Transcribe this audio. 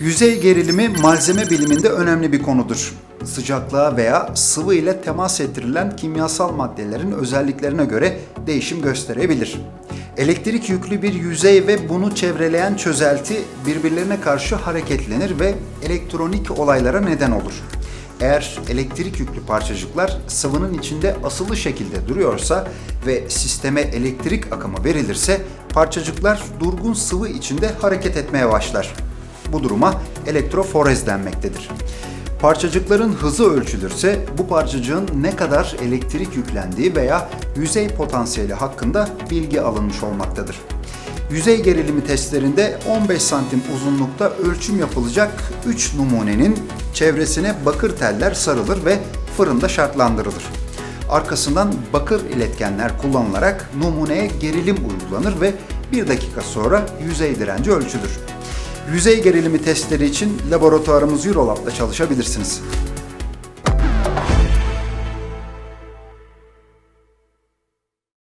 Yüzey gerilimi malzeme biliminde önemli bir konudur. Sıcaklığa veya sıvı ile temas ettirilen kimyasal maddelerin özelliklerine göre değişim gösterebilir. Elektrik yüklü bir yüzey ve bunu çevreleyen çözelti birbirlerine karşı hareketlenir ve elektronik olaylara neden olur. Eğer elektrik yüklü parçacıklar sıvının içinde asılı şekilde duruyorsa ve sisteme elektrik akımı verilirse parçacıklar durgun sıvı içinde hareket etmeye başlar. Bu duruma elektroforez denmektedir. Parçacıkların hızı ölçülürse bu parçacığın ne kadar elektrik yüklendiği veya yüzey potansiyeli hakkında bilgi alınmış olmaktadır. Yüzey gerilimi testlerinde 15 santim uzunlukta ölçüm yapılacak 3 numunenin çevresine bakır teller sarılır ve fırında şartlandırılır. Arkasından bakır iletkenler kullanılarak numuneye gerilim uygulanır ve 1 dakika sonra yüzey direnci ölçülür. Yüzey gerilimi testleri için laboratuvarımız Eurolab'da çalışabilirsiniz.